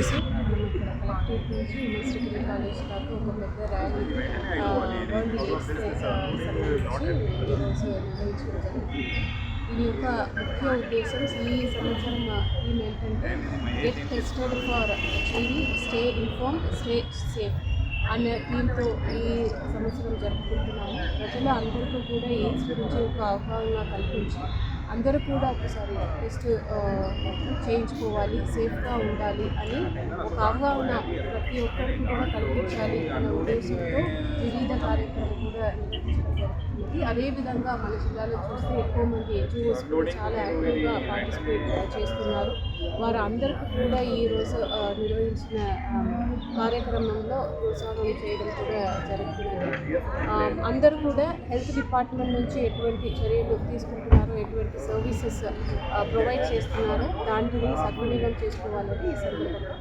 So నుంచి college దాకా ఒక పెద్ద ర్యాలీ వరల్డ్ ఎయిడ్స్ సంబంధించి ఈరోజు నిర్వహించడం జరిగింది యొక్క ముఖ్య ఉద్దేశం ఈ సంవత్సరం థీమ్ ఏంటంటే get tested for HIV stay inform stay safe అనే థీమ్తో ఈ సంవత్సరం జరుపుకుంటున్నాము. ప్రజలు అందరికీ కూడా ఎయిడ్స్ గురించి ఒక అవగాహన కల్పించి అందరూ కూడా ఒకసారి టెస్ట్ చేయించుకోవాలి సేఫ్గా ఉండాలి అని ఒక అవగాహన ప్రతి ఒక్కరికి కూడా కల్పించాలి అనే ఉద్దేశంతో వివిధ కార్యక్రమాలు కూడా నిర్వహించడం జరుగుతుంది అదేవిధంగా మన జిల్లాలో చూస్తే ఎక్కువ మంది ఎన్జిఓస్ కూడా చాలా యాక్టివ్గా పార్టిసిపేట్ చేస్తున్నారు. వారు అందరికీ కూడా ఈరోజు నిర్వహించిన కార్యక్రమంలో ప్రోత్సాహం చేయడం కూడా జరుగుతున్నది అందరూ కూడా హెల్త్ డిపార్ట్మెంట్ నుంచి ఎటువంటి చర్యలు తీసుకుంటున్నారో ఎటువంటి సర్వీసెస్ ప్రొవైడ్ చేస్తున్నారో దాంటిని సద్వినియోగం చేసుకోవాలని ఈ సందర్భంగా.